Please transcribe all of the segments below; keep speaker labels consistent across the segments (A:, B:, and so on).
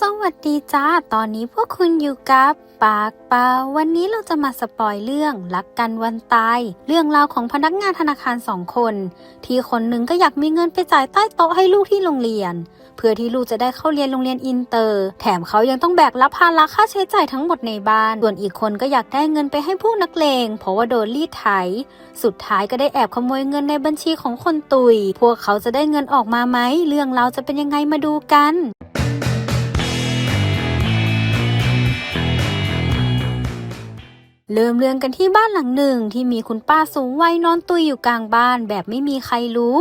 A: สวัสดีจ้า ตอนนี้พวกคุณอยู่กับปากเปาวันนี้เราจะมาสปอยเรื่องรักกันวันตาย เรื่องราวของพนักงานธนาคารสองคน ที่คนหนึ่งก็อยากมีเงินไปจ่ายใต้โต๊ะให้ลูกที่โรงเรียน เพื่อที่ลูกจะได้เข้าเรียนโรงเรียนอินเตอร์ แถมเขายังต้องแบกรับภาระค่าใช้จ่ายทั้งหมดในบ้าน ส่วนอีกคนก็อยากได้เงินไปให้ผู้นักเลง เพราะว่าโดนรีดไถ สุดท้ายก็ได้แอบขโมยเงินในบัญชีของคนตุย พวกเขาจะได้เงินออกมาไหมเรื่องราวจะเป็นยังไงมาดูกัน เริ่มเรื่องกันที่บ้านหลังหนึ่งที่มีคุณป้าสูงวัยนอนตุยอยู่กลางบ้านแบบไม่มีใครรู้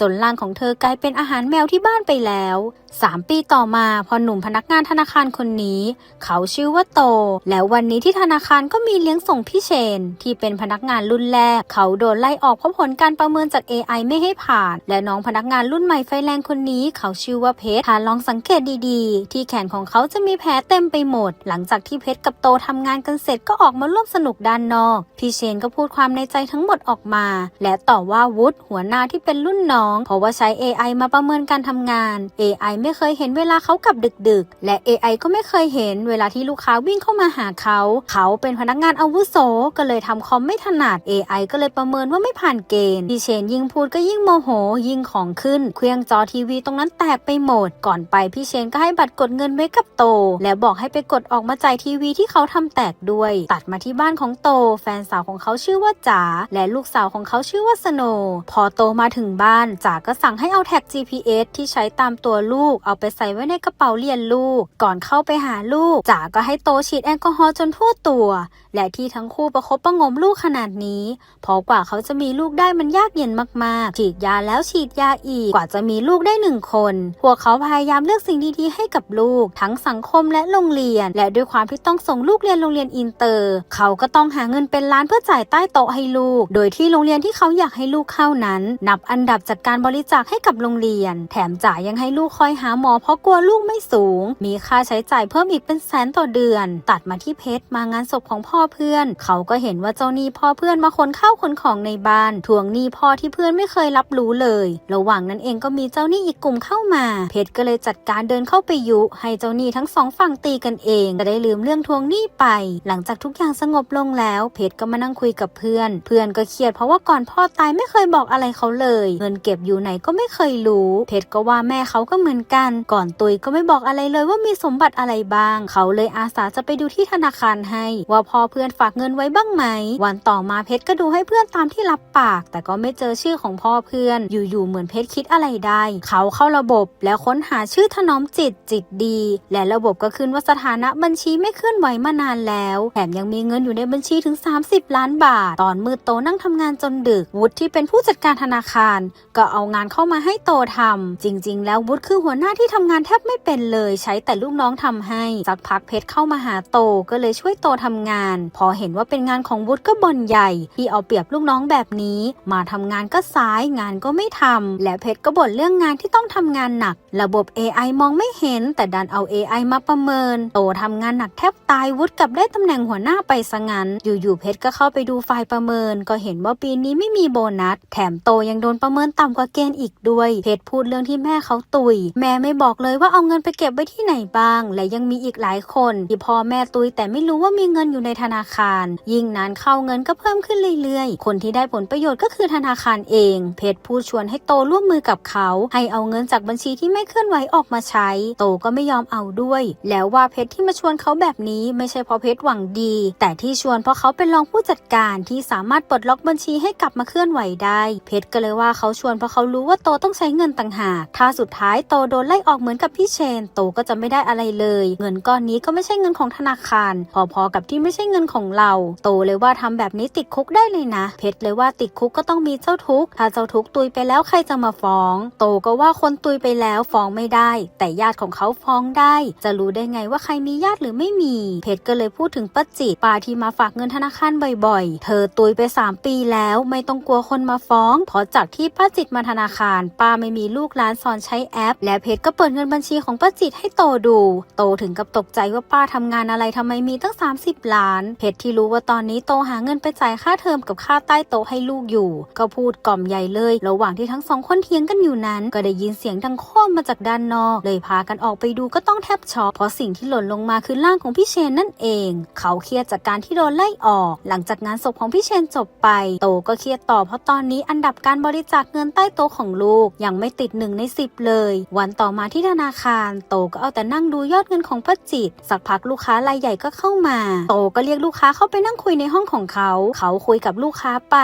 A: จนร่างของเธอกลายเป็นอาหารแมวที่บ้านไปแล้ว 3 ปีต่อมาพอหนุ่มพนักงานธนาคารคนนี้ เขาชื่อว่าโต แล้ววันนี้ที่ธนาคารก็มีเลี้ยงส่งพี่เชน ที่เป็นพนักงานรุ่นแรก เขาโดนไล่ออกเพราะผลการประเมินจาก AI ไม่ให้ผ่าน และน้องพนักงานรุ่นใหม่ไฟแรงคนนี้ เขาชื่อว่าเพชรถ้าลองสังเกตดีๆ ที่แขนของเขาจะมีแผลเต็มไปหมด หลังจากที่เพชรกับโตทำงานกันเสร็จก็ออกมาร่วมสนุกด้านนอก พี่เชนก็พูดความในใจทั้งหมดออกมา และต่อว่าวุฒิหัวหน้าที่เป็นรุ่นน้อง เพราะว่าใช้ AI มาประเมินการทำงาน AI ไม่เคยเห็นเวลาเขากลับดึกๆ และ AI ก็ไม่เคยเห็นเวลาที่ลูกค้าวิ่งเข้ามาหาเขา เขาเป็นพนักงานอาวุโสก็เลยทำคอมไม่ถนัด AI ก็เลยประเมินว่าไม่ผ่านเกณฑ์พี่เชนยิ่งพูดก็ยิ่งโมโห ยิ่งของขึ้นเครื่องจอทีวีตรงนั้นแตกไปหมด ก่อนไปพี่เชนก็ให้บัตรกดเงินไว้กับโต และบอกให้ไปกดออกมาจ่ายทีวีที่เขาทำแตกด้วย ตัดมาที่บ้านของโต แฟนสาวของเขาชื่อว่าจ๋าและลูกสาวของเขาชื่อว่าสโนว์พอโตมาถึงบ้านจ๋าก็สั่งให้เอาแท็ก GPS ที่ใช้ตามตัวลูก เอาไปใส่ไว้ในกระเป๋าเรียนลูก ก่อนเข้าไปหาลูกจ๋าก็ให้โตฉีดแอลกอฮอล์จนทั่วตัว และที่ทั้งคู่ประคบประงมลูกขนาดนี้เพราะกว่าเขาจะมีลูกได้มันยากเย็นมากๆ ฉีดยาแล้วฉีดยาอีกกว่าจะมีลูกได้หนึ่งคน พวกเขาพยายามเลือกสิ่งดีๆให้กับลูก ทั้งสังคมและโรงเรียน และด้วยความที่ต้องส่งลูกเรียนโรงเรียนอินเตอร์ เขาก็ต้องหาเงินเป็นล้านเพื่อจ่ายใต้โต๊ะให้ลูก โดยที่โรงเรียนที่เขาอยากให้ลูกเข้านั้น นับอันดับจากการบริจาคให้กับโรงเรียน แถมจ่ายยังให้ลูกคอยหาหมอเพราะกลัวลูกไม่สูง มีค่าใช้จ่ายเพิ่มอีกเป็นแสนต่อเดือน ตัดมาที่เพชรมางานศพของพ่อเพื่อน เขาก็เห็นว่าเจ้าหนี้พ่อเพื่อนมาขนข้าวขนของในบ้าน ทวงหนี้พ่อที่เพื่อนไม่เคยรับรู้เลย ระหว่างนั้นเองก็มีเจ้าหนี้อีกกลุ่มเข้ามา เพชรก็เลยจัดการเดินเข้าไปยุให้เจ้าหนี้ทั้งสองฝั่งตีกันเองจะได้ลืมเรื่องทวงหนี้ไป หลังจากทุกอย่างสงบลงแล้ว เพชรก็มานั่งคุยกับเพื่อน เพื่อนก็เครียดเพราะว่าก่อนพ่อตายไม่เคยบอกอะไรเขาเลย เงินเก็บอยู่ไหนก็ไม่เคยรู้ เพชรก็ว่าแม่เขาก็เหมือนกัน ก่อนตุยก็ไม่บอกอะไรเลยว่ามีสมบัติอะไรบ้าง เขาเลยอาสาจะไปดูที่ธนาคารให้ ว่าพ่อเพื่อนฝากเงินไว้บ้างไหม วันต่อมาเพชรก็ดูให้เพื่อนตามที่รับปาก แต่ก็ไม่เจอชื่อของพ่อเพื่อน อยู่ๆเหมือนเพชรคิดอะไรได้ เขาเข้าระบบแล้วค้นหาชื่อถนอมจิตจิตดี และระบบก็ขึ้นว่าสถานะบัญชีไม่เคลื่อนไหวมานานแล้ว แถมยังมีเงินอยู่ในบัญชีถึง 30 ล้านบาท ตอนมืดโตนั่งทำงานจนดึก วุฒิที่เป็นผู้จัดการธนาคาร ก็เอางานเข้ามาให้โตทำจริง ๆ แล้ววุฒิคือหัวหน้าที่ทำงานแทบไม่เป็นเลย ใช้แต่ลูกน้องทำให้สักพักเพชรเข้ามาหาโตก็เลยช่วยโตทำงาน พอเห็นว่าเป็นงานของวุฒิก็บ่นใหญ่ ที่เอาเปรียบลูกน้องแบบนี้ มาทำงานก็สายงานก็ไม่ทำและเพชรก็บ่นเรื่องงานที่ต้องทำงานหนัก ระบบ AI มองไม่เห็น แต่ดันเอา AI มาประเมิน โตทำงานหนักแทบตายวุฒิกลับได้ตำแหน่งหัวหน้าไปซะงั้น อยู่ๆเพชรก็เข้าไปดูไฟล์ประเมิน ก็เห็นว่าปีนี้ไม่มีโบนัส แถมโตยังโดนประเมินต่ำกว่าเกณฑ์อีกด้วย เพชรพูดเรื่องที่แม่เขาตุย แม่ไม่บอกเลยว่าเอาเงินไปเก็บไว้ที่ไหนบ้าง และยังมีอีกหลายคนที่พ่อแม่ตุยแต่ไม่รู้ว่ามีเงินอยู่ในธนาคาร ยิ่งนานเข้าเงินก็เพิ่มขึ้นเรื่อยๆ คนที่ได้ผลประโยชน์ก็คือธนาคารเอง เพชรพูดชวนให้โตร่วมมือกับเขา ให้เอาเงินจากบัญชีที่ไม่เคลื่อนไหวออกมาใช้ โตก็ไม่ยอมเอาด้วย แล้วว่าเพชรที่มาชวนเขาแบบนี้ไม่ใช่เพราะเพชรหวังดี แต่ที่ที่ชวนเพราะเขาเป็นรองผู้จัดการที่สามารถปลดล็อกบัญชีให้กลับมาเคลื่อนไหวได้ เพชรก็เลยว่าเขาชวนเพราะเขารู้ว่าโตต้องใช้เงินต่างหาก ถ้าสุดท้ายโตโดนไล่ออกเหมือนกับพี่เชน โตก็จะไม่ได้อะไรเลย เงินก้อนนี้ก็ไม่ใช่เงินของธนาคาร พอๆกับที่ไม่ใช่เงินของเรา โตเลยว่าทำแบบนี้ติดคุกได้เลยนะ เพชรเลยว่าติดคุกก็ต้องมีเจ้าทุกข์ถ้าเจ้าทุกข์ตุยไปแล้วใครจะมาฟ้อง โตก็ว่าคนตุยไปแล้วฟ้องไม่ได้ แต่ญาติของเขาฟ้องได้ จะรู้ได้ไงว่าใครมีญาติหรือไม่มี เพชรก็เลยพูดถึงป้าจิตป้าที่ที่มาฝากเงินธนาคารบ่อยๆ เธอตุยไป 3 ปีแล้วไม่ต้องกลัวคนมาฟ้อง เพราะจากที่ป้าจิตมาธนาคาร ป้าไม่มีลูกหลานสอนใช้แอป และเพชรก็เปิดเงินบัญชีของป้าจิตให้โตดู โตถึงกับตกใจว่าป้าทำงานอะไรทำไมมีตั้ง 30 ล้าน เพชรที่รู้ว่าตอนนี้โตหาเงินไปจ่ายค่าเทอมกับค่าใต้โต๊ะให้ลูกอยู่ ก็พูดกล่อมใหญ่เลย ระหว่างที่ทั้งสองคนเถียงกันอยู่นั้น ก็ได้ยินเสียงดังโค่อมมาจากด้านนอก เลยพากันออกไปดูก็ต้องแทบช็อกเพราะสิ่งที่หล่นลงมาคือร่างของพี่เชนนั่นเอง เขาเครียดจากการที่โดนไล่ออก หลังจากงานศพของพี่เชนจบไป โตก็เครียดต่อเพราะตอนนี้อันดับการบริจาคเงินใต้โต๊ะของลูกยังไม่ติดหนึ่งในสิบเลย วันต่อมาที่ธนาคาร โตก็เอาแต่นั่งดูยอดเงินของป้าจิต สักพักลูกค้ารายใหญ่ก็เข้ามา โตก็เรียกลูกค้าเข้าไปนั่งคุยในห้องของเขา เขาคุยกับลูกค้าไป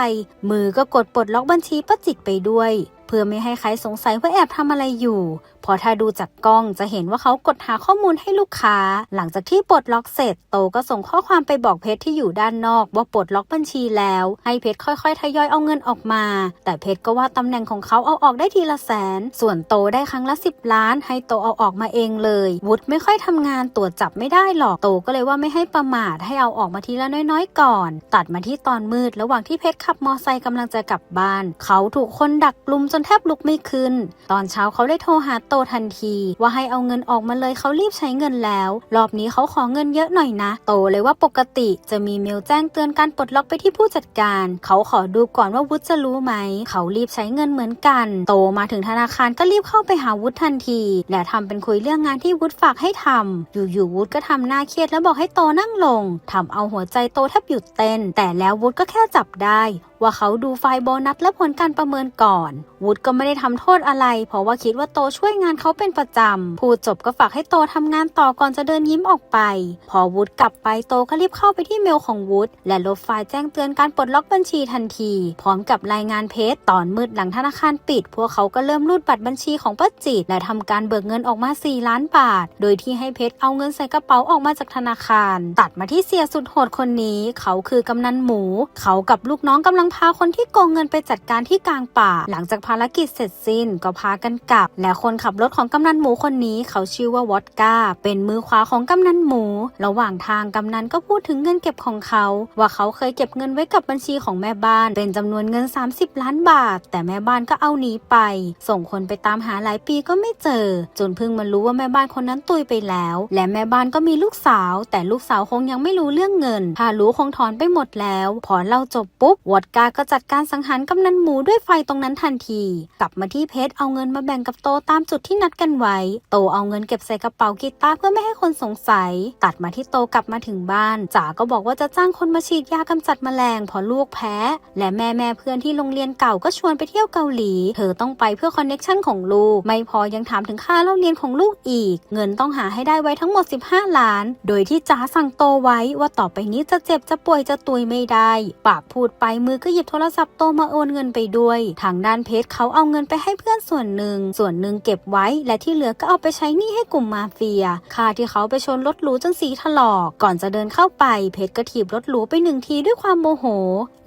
A: มือก็กดปลดล็อกบัญชีป้าจิตไปด้วย เพื่อไม่ให้ใครสงสัยว่าแอบทำอะไรอยู่ พอถ้าดูจากกล้องจะเห็นว่าเขากดหาข้อมูลให้ลูกค้า หลังจากที่ปลดล็อกเสร็จโตก็ส่งข้อความไปบอกเพชรที่อยู่ด้านนอก ว่าปลดล็อกบัญชีแล้ว ให้เพชรค่อยๆ ทยอยเอาเงินออกมา แต่เพชรก็ว่าตำแหน่งของเขาเอาออกได้ทีละแสน ส่วนโตได้ครั้งละ 10 ล้าน ให้โตเอาออกมาเองเลย วุฒิไม่ค่อยทำงานตรวจจับไม่ได้หรอกโตก็เลยว่าไม่ให้ประมาทให้เอาออกมาทีละน้อยๆ ก่อน ตัดมาที่ตอนมืด ระหว่างที่เพชรขับมอไซค์กำลังจะกลับบ้าน เขาถูกคนดักลุมจนแทบลุกไม่ขึ้น ตอนเช้าเขาได้โทรหาโตทันที ว่าให้เอาเงินออกมาเลยเขารีบใช้เงินแล้ว รอบนี้เขาขอเงินเยอะหน่อยนะ โตเลยว่าปกติจะมีเมลแจ้งเตือนการปลดล็อกไปที่ผู้จัดการ เขาขอดูก่อนว่าวุฒิจะรู้ไหม เขารีบใช้เงินเหมือนกัน โตมาถึงธนาคารก็รีบเข้าไปหาวุฒิทันที และทำเป็นคุยเรื่องงานที่วุฒิฝากให้ทำอยู่ๆวุฒิก็ทำหน้าเครียดแล้วบอกให้โตนั่งลงทำเอาหัวใจโตแทบหยุดเต้น แต่แล้ววุฒิก็แค่จับได้ ว่าเขาดูไฟล์โบนัสและผลการประเมินก่อน วุฒก็ไม่ได้ทำโทษอะไร เพราะว่าคิดว่าโตช่วยงานเขาเป็นประจำพูดจบก็ฝากให้โตทำงานต่อก่อนจะเดินยิ้มออกไป พอวุฒกลับไปโตก็รีบเข้าไปที่เมลของวุฒและลบไฟล์แจ้งเตือนการปลดล็อกบัญชีทันที พร้อมกับรายงานเพจตอนมืดหลังธนาคารปิด พวกเขาก็เริ่มรูดบัตรบัญชีของป้าจิตและทำการเบิกเงินออกมา 4 ล้านบาท โดยที่ให้เพชรเอาเงินใส่กระเป๋าออกมาจากธนาคาร ตัดมาที่เสียสุดโหดคนนี้ เขาคือกำนันหมู เขากับลูกน้องกำลังพาคนที่โกงเงินไปจัดการที่กลางป่า หลังจากภารกิจเสร็จสิ้นก็พากันกลับ และคนขับรถของกำนันหมูคนนี้เขาชื่อว่าวอดก้า เป็นมือขวาของกำนันหมู ระหว่างทางกำนันก็พูดถึงเงินเก็บของเขา ว่าเขาเคยเก็บเงินไว้กับบัญชีของแม่บ้าน เป็นจำนวนเงิน 30 ล้านบาท แต่แม่บ้านก็เอาหนีไป ส่งคนไปตามหาหลายปีก็ไม่เจอ จนเพิ่งมารู้ว่าแม่บ้านคนนั้นตุยไปแล้ว และแม่บ้านก็มีลูกสาว แต่ลูกสาวคงยังไม่รู้เรื่องเงินถ้ารู้คงถอนไปหมดแล้ว พอเล่าจบปุ๊บวอดกาาก็จัดการสังหารกำนันหมูด้วยไฟตรงนั้นทันที กลับมาที่เพชรเอาเงินมาแบ่งกับโตตามจุดที่นัดกันไว้ โตเอาเงินเก็บใส่กระเป๋ากีตาร์เพื่อไม่ให้คนสงสัย ตัดมาที่โตกลับมาถึงบ้านจ๋าก็บอกว่าจะจ้างคนมาฉีดยากำจัดแมลงพราะลูกแพ้ และแม่แม่เพื่อนที่โรงเรียนเก่าก็ชวนไปเที่ยวเกาหลี เธอต้องไปเพื่อคอนเน็กชันของลูก ไม่พอยังถามถึงค่าเล่าเรียนของลูกอีก เงินต้องหาให้ได้ไว้ทั้งหมด 15 ล้าน โดยที่จ๋าสั่งโตไว้ว่าต่อไปนี้จะเจ็บจะป่วยจะตุยไม่ได้ ปากพูดไปมือก็หยิบโทรศัพท์โตมาโอนเงินไปด้วย ทางด้านเพชรเขาเอาเงินไปให้เพื่อนส่วนหนึ่ง ส่วนหนึ่งเก็บไว้ และที่เหลือก็เอาไปใช้หนี้ให้กลุ่มมาเฟีย ค่าที่เขาไปชนรถหรูจนสีถลอก ก่อนจะเดินเข้าไป เพชรก็ถีบรถหรูไปหนึ่งทีด้วยความโมโห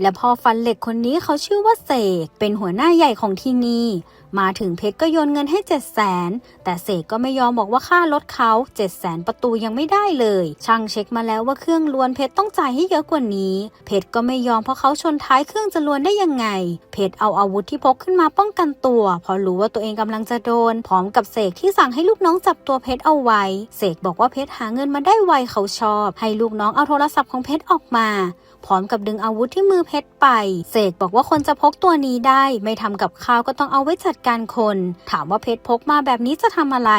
A: และพอฟันเหล็กคนนี้เขาชื่อว่าเสก เป็นหัวหน้าใหญ่ของที่นี่ มาถึงเพชรก็โยนเงินให้7 0 0แสนแต่เสกก็ไม่ยอมบอกว่าค่ารถเขา7 0 0แสนประตูยังไม่ได้เลย ช่างเช็คมาแล้วว่าเครื่องลวนเพชรต้องจ่ายให้เยอะกว่านี้ เพชรก็ไม่ยอมเพราะเขาชนท้ายเครื่องจะลวนได้ยังไง เพชรเอาอาวุธที่พกขึ้นมาป้องกันตัว เพราะรู้ว่าตัวเองกำลังจะโดน พร้อมกับเสกที่สั่งให้ลูกน้องจับตัวเพชรเอาไว้ เสกบอกว่าเพชรหาเงินมาได้ไวเขาชอบ ให้ลูกน้องเอาโทรศัพท์ของเพชรออกมา พร้อมกับดึงอาวุธที่มือเพชรไป เสกบอกว่าคนจะพกตัวนี้ได้ ไม่ทำกับข้าวก็ต้องเอาไว้จัดการคน ถามว่าเพชรพกมาแบบนี้จะทำอะไร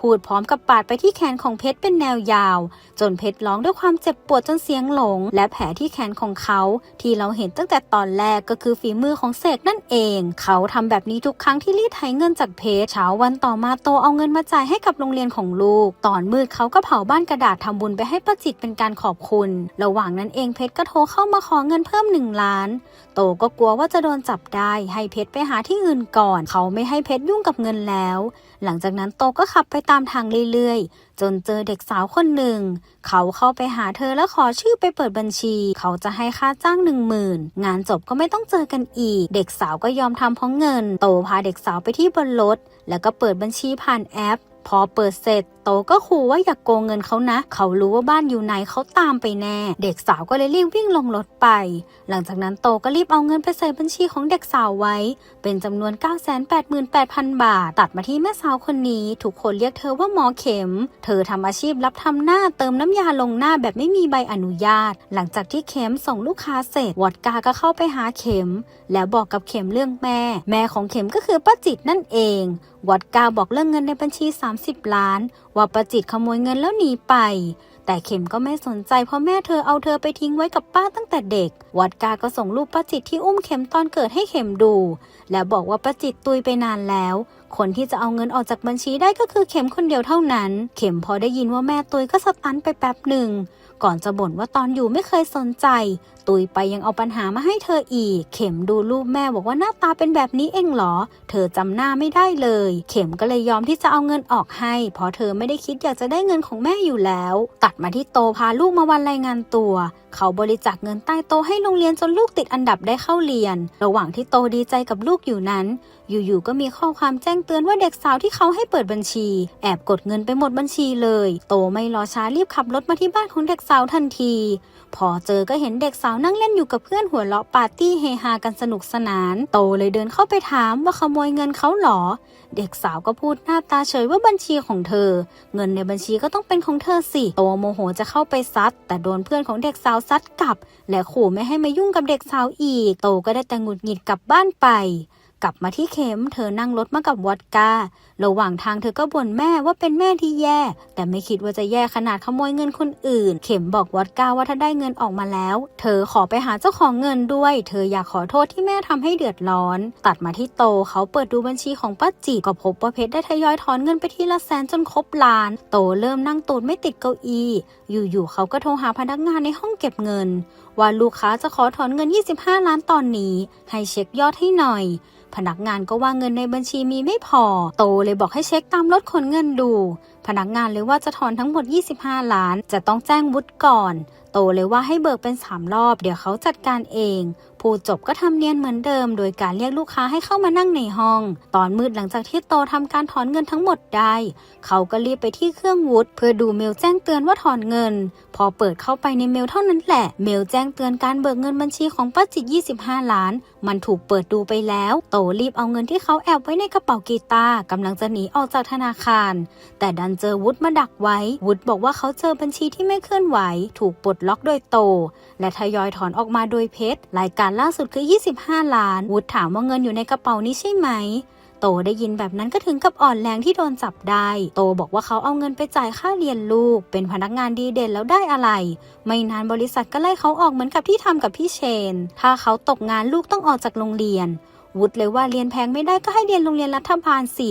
A: พูดพร้อมกับปาดไปที่แขนของเพชรเป็นแนวยาว จนเพชรร้องด้วยความเจ็บปวดจนเสียงหลง และแผลที่แขนของเขา ที่เราเห็นตั้งแต่ตอนแรกก็คือฝีมือของเสกนั่นเอง เขาทำแบบนี้ทุกครั้งที่รีดไถเงินจากเพชรเช้าวันต่อมาโตเอาเงินมาจ่ายให้กับโรงเรียนของลูก ตอนมืดเขาก็เผาบ้านกระดาษทำบุญไปให้ป้าจิตเป็นการขอบคุณ ระหว่างนั้นเองเพชรก็โทรเข้ามาขอเงินเพิ่มหนึ่งล้าน โตก็กลัวว่าจะโดนจับได้ ให้เพชรไปหาที่อื่นก่อน เขาไม่ให้เพชรยุ่งกับเงินแล้ว หลังจากนั้นโตก็ขับไปตามทางเรื่อยๆ จนเจอเด็กสาวคนหนึ่ง เขาเข้าไปหาเธอและขอชื่อไปเปิดบัญชี เขาจะให้ค่าจ้างหนึ่งหมื่นงานจบก็ไม่ต้องเจอกันอีก เด็กสาวก็ยอมทำเพราะเงิน โตพาเด็กสาวไปที่บนรถแล้วก็เปิดบัญชีผ่านแอป พอเปิดเสร็จ ตตก็ขู่ว่าอย่ากโกงเงินเขานะ เขารู้ว่าบ้านอยู่ไหนเขาตามไปแน่ เด็กสาวก็เลยรีบวิ่งลงรถไป หลังจากนั้นโตก็รีบเอาเงินไปใส่บัญชีของเด็กสาวไว้ เป็นจำนวน 988,000 บาท ตัดมาที่แม่สาวคนนี้ ทุกคนเรียกเธอว่าหมอเข็ม เธอทำอาชีพรับทำหน้าเติมน้ำยาลงหน้าแบบไม่มีใบอนุญาต หลังจากที่เข็มส่งลูกค้าเสร็จวอดกาก็เข้าไปหาเข็ม แล้วบอกกับเข็มเรื่องแม่ แม่ของเข็มก็คือป้าจิตนั่นเองวอดกาบอกเรื่องเงินในบัญชี 30 ล้านวาป้าจิตขโมยเงินแล้วหนีไป แต่เข็มก็ไม่สนใจเพราะแม่เธอเอาเธอไปทิ้งไว้กับป้าตั้งแต่เด็ก วัดกาก็ส่งรูปป้าจิตที่อุ้มเข็มตอนเกิดให้เข็มดู แล้วบอกว่าป้าจิตตุยไปนานแล้ว คนที่จะเอาเงินออกจากบัญชีได้ก็คือเข็มคนเดียวเท่านั้น เข็มพอได้ยินว่าแม่ตุยก็สตันไปแป๊บหนึ่งก่อนจะบ่นว่าตอนอยู่ไม่เคยสนใจตุยไปยังเอาปัญหามาให้เธออีก เข็มดูรูปแม่บอกว่าหน้าตาเป็นแบบนี้เองเหรอ เธอจำหน้าไม่ได้เลย เข็มก็เลยยอมที่จะเอาเงินออกให้ เพราะเธอไม่ได้คิดอยากจะได้เงินของแม่อยู่แล้ว ตัดมาที่โตพาลูกมาวันรายงานตัว เขาบริจาคเงินใต้โตให้โรงเรียนจนลูกติดอันดับได้เข้าเรียน ระหว่างที่โตดีใจกับลูกอยู่นั้น อยู่ๆก็มีข้อความแจ้งเตือนว่าเด็กสาวที่เขาให้เปิดบัญชี แอบกดเงินไปหมดบัญชีเลย โตไม่รอช้ารีบขับรถมาที่บ้านของเด็กสาวทันที พอเจอก็เห็นเด็กสาวนั่งเล่นอยู่กับเพื่อนหัวเราะปาร์ตี้เฮฮากันสนุกสนาน โตเลยเดินเข้าไปถามว่าขโมยเงินเขาหรอ เด็กสาวก็พูดหน้าตาเฉยว่าบัญชีของเธอ เงินในบัญชีก็ต้องเป็นของเธอสิ โตโมโหจะเข้าไปซัด แต่โดนเพื่อนของเด็กสาวซัดกลับ และขู่ไม่ให้มายุ่งกับเด็กสาวอีก โตก็ได้แต่หงุดหงิดกลับบ้านไป กลับมาที่เข็มเธอนั่งรถมากับวอดกา ระหว่างทางเธอก็บ่นแม่ว่าเป็นแม่ที่แย่ แต่ไม่คิดว่าจะแย่ขนาดขโมยเงินคนอื่น เข็มบอกวอดก้าว่าถ้าได้เงินออกมาแล้ว เธอขอไปหาเจ้าของเงินด้วย เธออยากขอโทษที่แม่ทำให้เดือดร้อน ตัดมาที่โตเขาเปิดดูบัญชีของป้าจีก็พบว่าเพชรได้ทยอยถอนเงินไปทีละแสนจนครบล้าน โตเริ่มนั่งตูดไม่ติดเก้าอี้ อยู่ๆเขาก็โทรหาพนักงานในห้องเก็บเงิน ว่าลูกค้าจะขอถอนเงิน 25 ล้านตอนนี้ ให้เช็คยอดให้หน่อย พนักงานก็ว่าเงินในบัญชีมีไม่พอ โตเลยบอกให้เช็คตามรถขนเงินดู พนักงานเลยว่าจะถอนทั้งหมด 25 ล้าน จะต้องแจ้งวุฒิก่อน โตเลยว่าให้เบิกเป็น 3 รอบ เดี๋ยวเขาจัดการเอง ผู้จบก็ทำเนียนเหมือนเดิม โดยการเรียกลูกค้าให้เข้ามานั่งในห้อง ตอนมืดหลังจากที่โตทำการถอนเงินทั้งหมดได้ เขาก็รีบไปที่เครื่องวุฒเพื่อดูเมลแจ้งเตือนว่าถอนเงิน พอเปิดเข้าไปในเมลเท่านั้นแหละ เมลแจ้งเตือนการเบิกเงินบัญชีของป้าจิต 25 ล้าน มันถูกเปิดดูไปแล้ว โตรีบเอาเงินที่เขาแอบไว้ในกระเป๋ากีตาร์กำลังจะหนีออกจากธนาคาร แต่ดันเจอวุฒมาดักไว้ วุฒบอกว่าเขาเจอบัญชีที่ไม่เคลื่อนไหว ถูกปลดล็อกโดยโต และทยอยถอนออกมาโดยเพชรรายการล่าสุดคือ 25 ล้านวุฒถามว่าเงินอยู่ในกระเป๋านี้ใช่ไหม โตได้ยินแบบนั้นก็ถึงกับอ่อนแรงที่โดนจับได้ โตบอกว่าเขาเอาเงินไปจ่ายค่าเรียนลูก เป็นพนักงานดีเด่นแล้วได้อะไร ไม่นานบริษัทก็ไล่เขาออกเหมือนกับที่ทำกับพี่เชน ถ้าเขาตกงานลูกต้องออกจากโรงเรียนวุฒิเลยว่าเรียนแพงไม่ได้ก็ให้เรียนโรงเรียนรัฐบาลสิ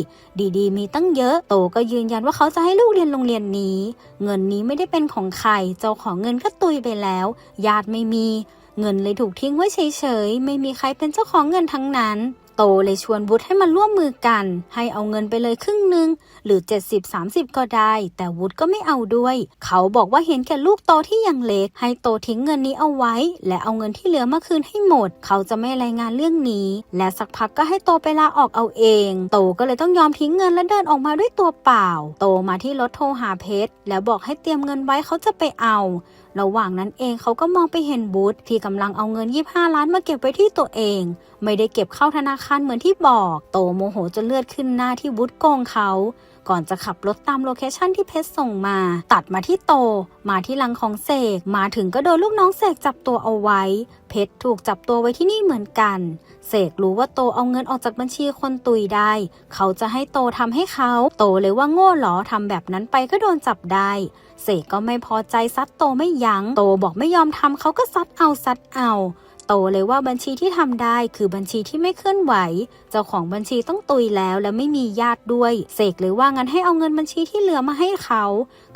A: ดีๆ มีตั้งเยอะ โตก็ยืนยันว่าเขาจะให้ลูกเรียนโรงเรียนนี้ เงินนี้ไม่ได้เป็นของใคร เจ้าของเงินก็ตุยไปแล้ว ญาติไม่มี เงินเลยถูกทิ้งไว้เฉยๆ ไม่มีใครเป็นเจ้าของเงินทั้งนั้น โตเลยชวนวุฒิให้มาร่วมมือกัน ให้เอาเงินไปเลยครึ่งหนึ่งหรือ 70-30 ก็ได้ แต่วุฒิก็ไม่เอาด้วย เขาบอกว่าเห็นแก่ลูกโตที่ยังเล็ก ให้โตทิ้งเงินนี้เอาไว้ และเอาเงินที่เหลือมาคืนให้หมด เขาจะไม่รายงานเรื่องนี้ และสักพักก็ให้โตไปลาออกเอาเอง โตก็เลยต้องยอมทิ้งเงินและเดินออกมาด้วยตัวเปล่า โตมาที่รถโทรหาเพชรแล้วบอกให้เตรียมเงินไว้เขาจะไปเอา ระหว่างนั้นเองเขาก็มองไปเห็นบูธที่กำลังเอาเงิน 25 ล้านมาเก็บไว้ที่ตัวเอง ไม่ได้เก็บเข้าธนาคารเหมือนที่บอก โตโมโหจนเลือดขึ้นหน้าที่บูธโกงเขาก่อนจะขับรถตามโลเคชั่นที่เพชรส่งมา ตัดมาที่โต มาที่ลังของเสก มาถึงก็โดนลูกน้องเสกจับตัวเอาไว้ เพชรถูกจับตัวไว้ที่นี่เหมือนกัน เสกรู้ว่าโตเอาเงินออกจากบัญชีคนตุยได้ เขาจะให้โตทำให้เขา โตเลยว่าโง่หรอทำแบบนั้นไปก็โดนจับได้ เสกก็ไม่พอใจซัดโตไม่ยัง้งโตบอกไม่ยอมทำเขาก็ซัดเอาซัดเอา โตเลยว่าบัญชีที่ทำได้คือบัญชีที่ไม่เคลื่อนไหว เจ้าของบัญชีต้องตุยแล้วและไม่มีญาติด้วย เสกเลยว่างั้นให้เอาเงินบัญชีที่เหลือมาให้เขา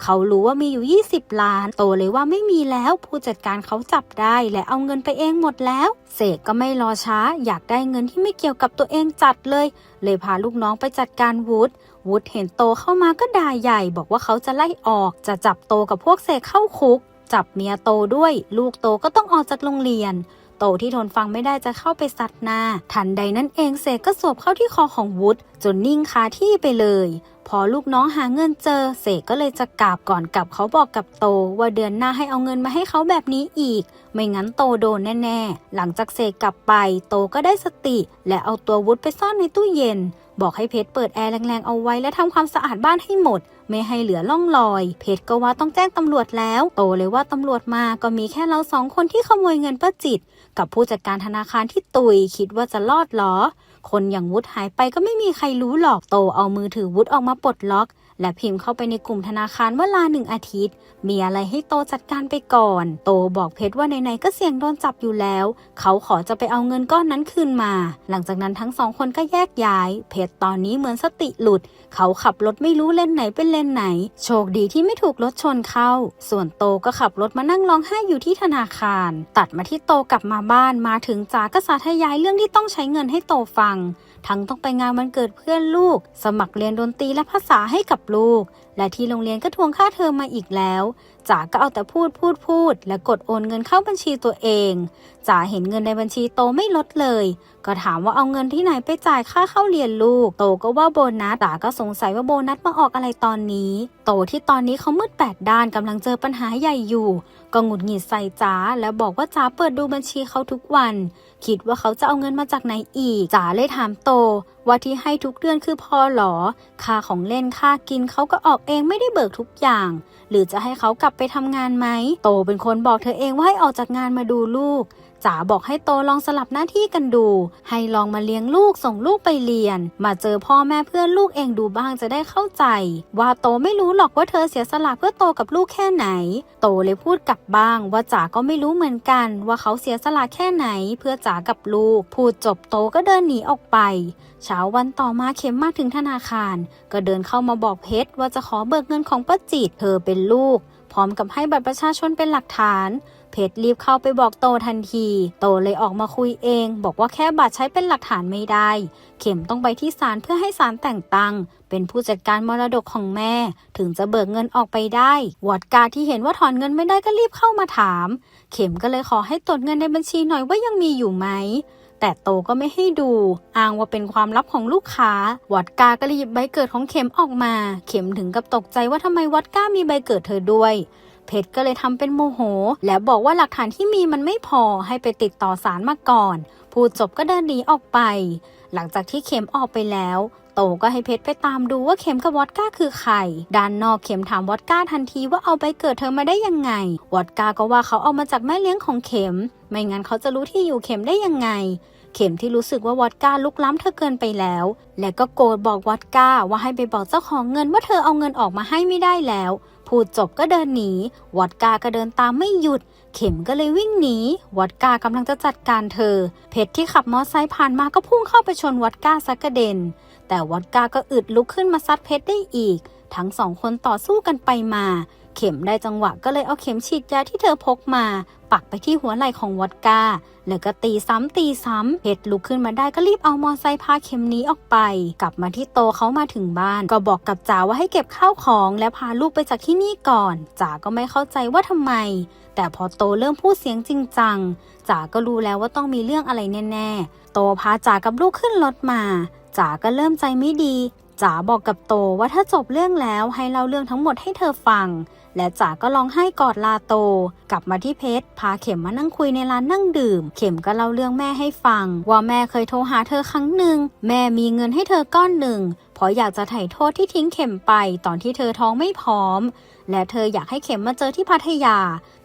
A: เขารู้ว่ามีอยู่ 20 ล้าน โตเลยว่าไม่มีแล้วผู้จัดการเขาจับได้และเอาเงินไปเองหมดแล้ว เสกก็ไม่รอช้า อยากได้เงินที่ไม่เกี่ยวกับตัวเองจัดเลย เลยพาลูกน้องไปจัดการวุฒวุฒเห็นโตเข้ามาก็ด่าใหญ่ บอกว่าเขาจะไล่ออก จะจับโตกับพวกเสกเข้าคุก จับเมียโตด้วย ลูกโตก็ต้องออกจากโรงเรียน โตที่ทนฟังไม่ได้จะเข้าไปซัดหน้า ทันใดนั้นเองเสกก็สวบเข้าที่คอของวุฒิจนนิ่งคาที่ไปเลย พอลูกน้องหาเงินเจอ เสกก็เลยจะกราบก่อนกลับเขาบอกกับโต ว่าเดือนหน้าให้เอาเงินมาให้เขาแบบนี้อีก ไม่งั้นโตโดนแน่ๆ หลังจากเสกกลับไป โตก็ได้สติ และเอาตัววุฒไปซ่อนในตู้เย็น บอกให้เพชรเปิดแอร์แรงๆเอาไว้และทำความสะอาดบ้านให้หมดไม่ให้เหลือล่องรอย เพชรก็ว่าต้องแจ้งตำรวจแล้ว โตเลยว่าตำรวจมาก็มีแค่เราสองคนที่ขโมยเงินป้าจิต กับผู้จัดการธนาคารที่ตุยคิดว่าจะรอดหรอ คนอย่างวุฒหายไปก็ไม่มีใครรู้หรอกโตเอามือถือวุฒออกมาปลดล็อก และพิมพ์เข้าไปในกลุ่มธนาคารว่าลาหนึ่งอาทิตย์ มีอะไรให้โตจัดการไปก่อน โตบอกเพชรว่าไหนๆก็เสี่ยงโดนจับอยู่แล้ว เขาขอจะไปเอาเงินก้อนนั้นคืนมา หลังจากนั้นทั้งสองคนก็แยกย้าย เพชรตอนนี้เหมือนสติหลุด เขาขับรถไม่รู้เลนไหนเป็นเลนไหน โชคดีที่ไม่ถูกรถชนเข้า ส่วนโตก็ขับรถมานั่งร้องไห้อยู่ที่ธนาคาร ตัดมาที่โตกลับมาบ้านมาถึงจ๋าก็สาธยายเรื่องที่ต้องใช้เงินให้โตฟัง ทั้งต้องไปงานวันเกิดเพื่อนลูก สมัครเรียนดนตรีและภาษาให้กับลูก และที่โรงเรียนก็ทวงค่าเทอมมาอีกแล้วจ๋าก็เอาแต่พูดพูดพูด และกดโอนเงินเข้าบัญชีตัวเอง จ๋าเห็นเงินในบัญชีโตไม่ลดเลย ก็ถามว่าเอาเงินที่ไหนไปจ่ายค่าเข้าเรียนลูก โตก็ว่าโบนัสจ๋าก็สงสัยว่าโบนัสมาออกอะไรตอนนี้ โตที่ตอนนี้เขามืดแปดด้านกำลังเจอปัญหาใหญ่อยู่ ก็หงุดหงิดใส่จ๋าแล้วบอกว่าจ๋าเปิดดูบัญชีเขาทุกวัน คิดว่าเขาจะเอาเงินมาจากไหนอีกจ๋าเลยถามโต ว่าที่ให้ทุกเดือนคือพอหรอค่าของเล่นค่ากินเขาก็ออกเองไม่ได้เบิกทุกอย่าง หรือจะให้เขากลับไปทำงานไหม โตเป็นคนบอกเธอเองว่าให้ออกจากงานมาดูลูก จ๋าบอกให้โตลองสลับหน้าที่กันดู ให้ลองมาเลี้ยงลูกส่งลูกไปเรียน มาเจอพ่อแม่เพื่อนลูกเองดูบ้างจะได้เข้าใจ ว่าโตไม่รู้หรอกว่าเธอเสียสละเพื่อโตกับลูกแค่ไหน โตเลยพูดกลับบ้างว่าจ๋าก็ไม่รู้เหมือนกัน ว่าเขาเสียสละแค่ไหน เพื่อจ๋ากับลูก พูดจบโตก็เดินหนีออกไปเช้าวันต่อมาเข็มมาถึงธนาคาร ก็เดินเข้ามาบอกเพชรว่าจะขอเบิกเงินของป้าจิตเธอเป็นลูก พร้อมกับให้บัตรประชาชนเป็นหลักฐาน เพชรรีบเข้าไปบอกโตทันที โตเลยออกมาคุยเอง บอกว่าแค่บัตรใช้เป็นหลักฐานไม่ได้ เข็มต้องไปที่ศาลเพื่อให้ศาลแต่งตั้ง เป็นผู้จัดการมรดกของแม่ ถึงจะเบิกเงินออกไปได้ วอดกาที่เห็นว่าถอนเงินไม่ได้ก็รีบเข้ามาถาม เข็มก็เลยขอให้ตรวจเงินในบัญชีหน่อยว่ายังมีอยู่ไหมแต่โตก็ไม่ให้ดู อ้างว่าเป็นความลับของลูกค้า วัดกาก็เลยหยิบใบเกิดของเข็มออกมา เข็มถึงกับตกใจว่าทำไมวัดก้ามีใบเกิดเธอด้วย เพชรก็เลยทำเป็นโมโห แล้วบอกว่าหลักฐานที่มีมันไม่พอให้ไปติดต่อศาลมาก่อน พูดจบก็เดินหนีออกไป หลังจากที่เข็มออกไปแล้วโตก็ให้เพชรไปตามดูว่าเข็มกับวอดก้าคือใคร ด้านนอกเข็มถามวอดก้าทันทีว่าเอาใบเกิดเธอมาได้ยังไง วอดก้าก็ว่าเขาเอามาจากแม่เลี้ยงของเข็ม ไม่งั้นเขาจะรู้ที่อยู่เข็มได้ยังไง เข็มที่รู้สึกว่าวอดก้าลุกล้ำเธอเกินไปแล้ว และก็โกรธบอกวอดก้าว่าให้ไปบอกเจ้าของเงินว่าเธอเอาเงินออกมาให้ไม่ได้แล้ว พูดจบก็เดินหนี วอดก้าก็เดินตามไม่หยุด เข็มก็เลยวิ่งหนี วอดก้ากำลังจะจัดการเธอ เพชรที่ขับมอไซค์ผ่านมาก็พุ่งเข้าไปชนวอดก้าซักกระเด็น แต่วอดก้าก็อึดลุกขึ้นมาซัดเพชรได้อีก ทั้งสองคนต่อสู้กันไปมา เข็มได้จังหวะก็เลยเอาเข็มฉีดยาที่เธอพกมา ปักไปที่หัวไหล่ของวอดก้า แล้วก็ตีซ้ำตีซ้ำเพชรลุกขึ้นมาได้ก็รีบเอามอไซค์พาเข็มนี้ออกไป กลับมาที่โตเขามาถึงบ้าน ก็บอกกับจ๋าว่าให้เก็บข้าวของ และพาลูกไปจากที่นี่ก่อนจ๋าก็ไม่เข้าใจว่าทำไม แต่พอโตเริ่มพูดเสียงจริงจังจ๋าก็รู้แล้วว่าต้องมีเรื่องอะไรแน่ๆ โตพาจ๋ากับลูกขึ้นรถมาจ๋าก็เริ่มใจไม่ดีจ๋าบอกกับโตว่าถ้าจบเรื่องแล้วให้เล่าเรื่องทั้งหมดให้เธอฟัง และจ๋าก็ร้องไห้กอดลาโต กลับมาที่เพชรพาเข็มมานั่งคุยในร้านนั่งดื่ม เข็มก็เล่าเรื่องแม่ให้ฟัง ว่าแม่เคยโทรหาเธอครั้งหนึ่งแม่มีเงินให้เธอก้อนหนึ่งเพราะอยากจะไถ่โทษที่ทิ้งเข็มไปตอนที่เธอท้องไม่พร้อม และเธออยากให้เข็มมาเจอที่พัทยา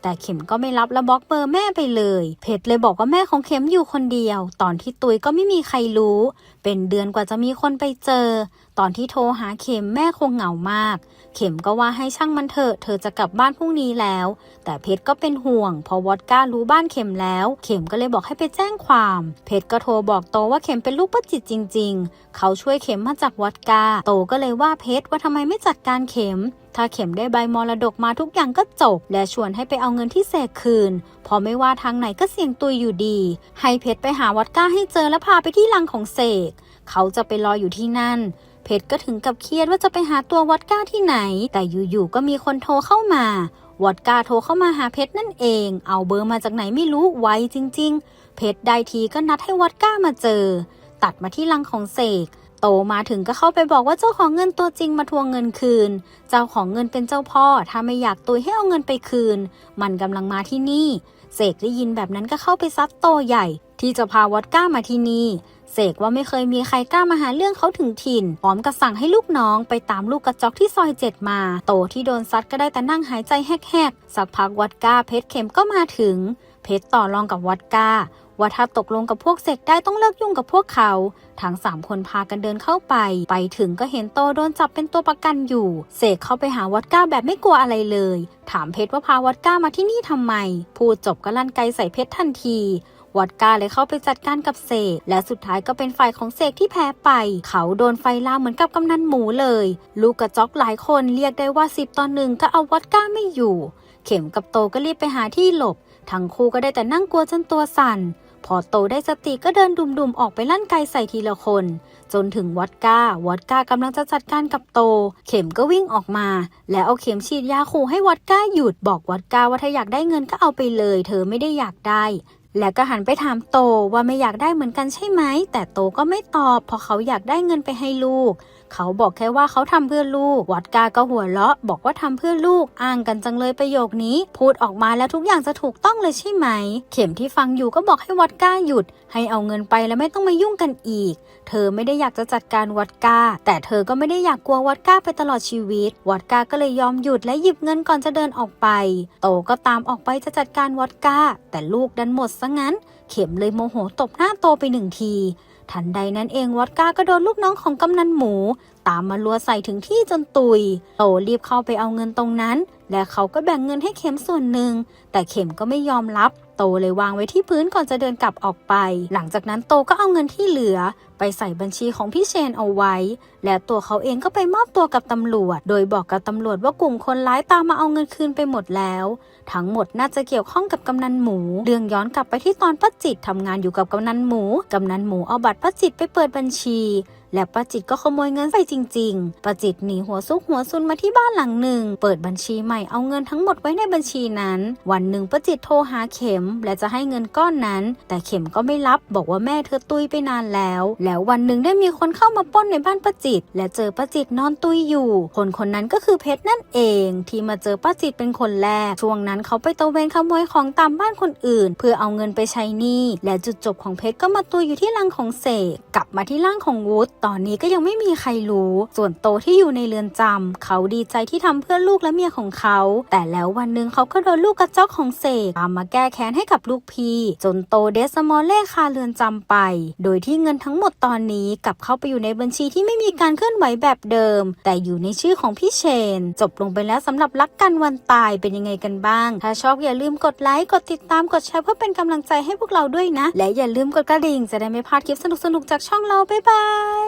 A: แต่เข็มก็ไม่รับและบล็อกเบอร์แม่ไปเลย เพชรเลยบอกว่าแม่ของเข็มอยู่คนเดียว ตอนที่ตุยก็ไม่มีใครรู้ เป็นเดือนกว่าจะมีคนไปเจอ ตอนที่โทรหาเข็มแม่คงเหงามาก เข็มก็ว่าให้ช่างมันเถอะเธอจะกลับบ้านพรุ่งนี้แล้ว แต่เพชรก็เป็นห่วงพอวอดก้ารู้บ้านเข็มแล้ว เข็มก็เลยบอกให้ไปแจ้งความ เพชรก็โทรบอกโตว่าเข็มเป็นลูกป้าจิตจริง ๆ เขาช่วยเข็มมาจากวอดกา โตก็เลยว่าเพชรว่าทำไมไม่จัดการเข็ม ถ้าเข็มได้ใบมรดกมาทุกอย่างก็จบ และชวนให้ไปเอาเงินที่เสกคืน พอไม่ว่าทางไหนก็เสี่ยงตุยอยู่ดี ให้เพชรไปหาวัดก้าให้เจอและพาไปที่ลังของเสก เขาจะไปรออยู่ที่นั่นเพชรก็ถึงกับเครียดว่าจะไปหาตัววัดก้าที่ไหน แต่อยู่ๆก็มีคนโทรเข้ามาวัดก้าโทรเข้ามาหาเพชรนั่นเอง เอาเบอร์มาจากไหนไม่รู้ไวจริง ๆ เพชรได้ทีก็นัดให้วัดก้ามาเจอ ตัดมาที่ลังของเสก โตมาถึงก็เข้าไปบอกว่าเจ้าของเงินตัวจริงมาทวงเงินคืน เจ้าของเงินเป็นเจ้าพ่อ ถ้าไม่อยากตุยให้เอาเงินไปคืน มันกำลังมาที่นี่ เสกได้ยินแบบนั้นก็เข้าไปซัดโตใหญ่ ที่จะพาวอดก้ามาที่นี่ เสกว่าไม่เคยมีใครกล้ามาหาเรื่องเขาถึงถิ่นพร้อมกับสั่งให้ลูกน้องไปตามลูกกระจอกที่ซอยเจ็ดมา โตที่โดนซัดก็ได้แต่นั่งหายใจแหกๆสักพักวัดก้าเพชรเข็มก็มาถึง เพชรต่อรองกับวัดก้า ว่าถ้าตกลงกับพวกเสกได้ต้องเลิกยุ่งกับพวกเขา ทั้งสามคนพากันเดินเข้าไป ไปถึงก็เห็นโตโดนจับเป็นตัวประกันอยู่ เสกเข้าไปหาวัดก้าแบบไม่กลัวอะไรเลย ถามเพชรว่าพาวัดก้ามาที่นี่ทำไม พูดจบก็ลั่นไกใส่เพชรทันทีวัดก้าเลยเข้าไปจัดการกับเสกและสุดท้ายก็เป็นฝ่ายของเสกที่แพ้ไป เขาโดนไฟลามเหมือนกับกำนันหมูเลย ลูกกระจอกหลายคนเรียกได้ว่าสิบต่อหนึ่งก็เอาวัดก้าไม่อยู่ เข็มกับโตก็รีบไปหาที่หลบ ทั้งคู่ก็ได้แต่นั่งกลัวจนตัวสั่น พอโตได้สติก็เดินดุมๆออกไปลั่นไกใส่ทีละคน จนถึงวัดก้าวัดก้ากำลังจะจัดการกับโต เข็มก็วิ่งออกมา แล้วเอาเข็มฉีดยาขู่ให้วัดก้าหยุดบอกวัดก้าว่าถ้าอยากได้เงินก็เอาไปเลย เธอไม่ได้อยากได้แล้วก็หันไปถามโตว่าไม่อยากได้เหมือนกันใช่ไหม แต่โตก็ไม่ตอบเพราะเขาอยากได้เงินไปให้ลูก เขาบอกแค่ว่าเขาทำเพื่อลูกวัดกาก็หัวเราะ บอกว่าทำเพื่อลูกอ้างกันจังเลยประโยคนี้ พูดออกมาแล้วทุกอย่างจะถูกต้องเลยใช่ไหม เข็มที่ฟังอยู่ก็บอกให้วัดก้าหยุด ให้เอาเงินไปแล้วไม่ต้องมายุ่งกันอีก เธอไม่ได้อยากจะจัดการวัดก้าแต่เธอก็ไม่ได้อยากกลัววัดก้าไปตลอดชีวิตวัดก้าก็เลยยอมหยุดและหยิบเงินก่อนจะเดินออกไป โตก็ตามออกไปจะจัดการวัดก้าแต่ลูกดันหมดซะงั้น เข็มเลยโมโหตบหน้าโตไปหนึ่งที ทันใดนั้นเองวัดก้าก็โดนลูกน้องของกำนันหมู ตามมาลัวใส่ถึงที่จนตุยโตรีบเข้าไปเอาเงินตรงนั้น และเขาก็แบ่งเงินให้เข็มส่วนหนึ่ง แต่เข็มก็ไม่ยอมรับ โตเลยวางไว้ที่พื้นก่อนจะเดินกลับออกไป หลังจากนั้นโตก็เอาเงินที่เหลือ ไปใส่บัญชีของพี่เชนเอาไว้ และตัวเขาเองก็ไปมอบตัวกับตำรวจ โดยบอกกับตำรวจว่ากลุ่มคนร้ายตามมาเอาเงินคืนไปหมดแล้ว ทั้งหมดน่าจะเกี่ยวข้องกับกำนันหมู เรื่องย้อนกลับไปที่ตอนป้าจิตทำงานอยู่กับกำนันหมู กำนันหมูเอาบัตรป้าจิตไปเปิดบัญชี และป้าจิตก็ขโมยเงินไปจริง ๆป้าจิตหนีหัวซุกหัวซุนมาที่บ้านหลังหนึ่ง เปิดบัญชีใหม่เอาเงินทั้งหมดไว้ในบัญชีนั้น วันหนึ่งป้าจิตโทรหาเข็ม และจะให้เงินก้อนนั้น แต่เข็มก็ไม่รับบอกว่าแม่เธอตุยไปนานแล้ว แล้ววันหนึ่งได้มีคนเข้ามาป้นในบ้านป้าจิต และเจอป้าจิตนอนตุยอยู่ คนคนนั้นก็คือเพชรนั่นเอง ที่มาเจอป้าจิตเป็นคนแรก ช่วงนั้นเขาไปตะเวนขโมยของตามบ้านคนอื่น เพื่อเอาเงินไปใช้หนี้และจุดจบของเพชรก็มาตุยอยู่ที่รังของเสกกลับมาที่ร่างของวุฒตอนนี้ก็ยังไม่มีใครรู้ ส่วนโตที่อยู่ในเรือนจำเขาดีใจที่ทำเพื่อลูกและเมียของเขา แต่แล้ววันหนึ่งเขาก็โดนลูกกระจอกของเสกตามมาแก้แค้นให้กับลูกพี่ จนโตเดสมอลเล่คาเรือนจำไป โดยที่เงินทั้งหมดตอนนี้กลับเข้าไปอยู่ในบัญชีที่ไม่มีการเคลื่อนไหวแบบเดิม แต่อยู่ในชื่อของพี่เชน จบลงไปแล้วสำหรับรักกันวันตายเป็นยังไงกันบ้าง ถ้าชอบอย่าลืมกดไลค์กดติดตามกดแชร์เพื่อเป็นกำลังใจให้พวกเราด้วยนะ และอย่าลืมกดกระดิ่งจะได้ไม่พลาดคลิปสนุกๆจากช่องเราบ๊ายบาย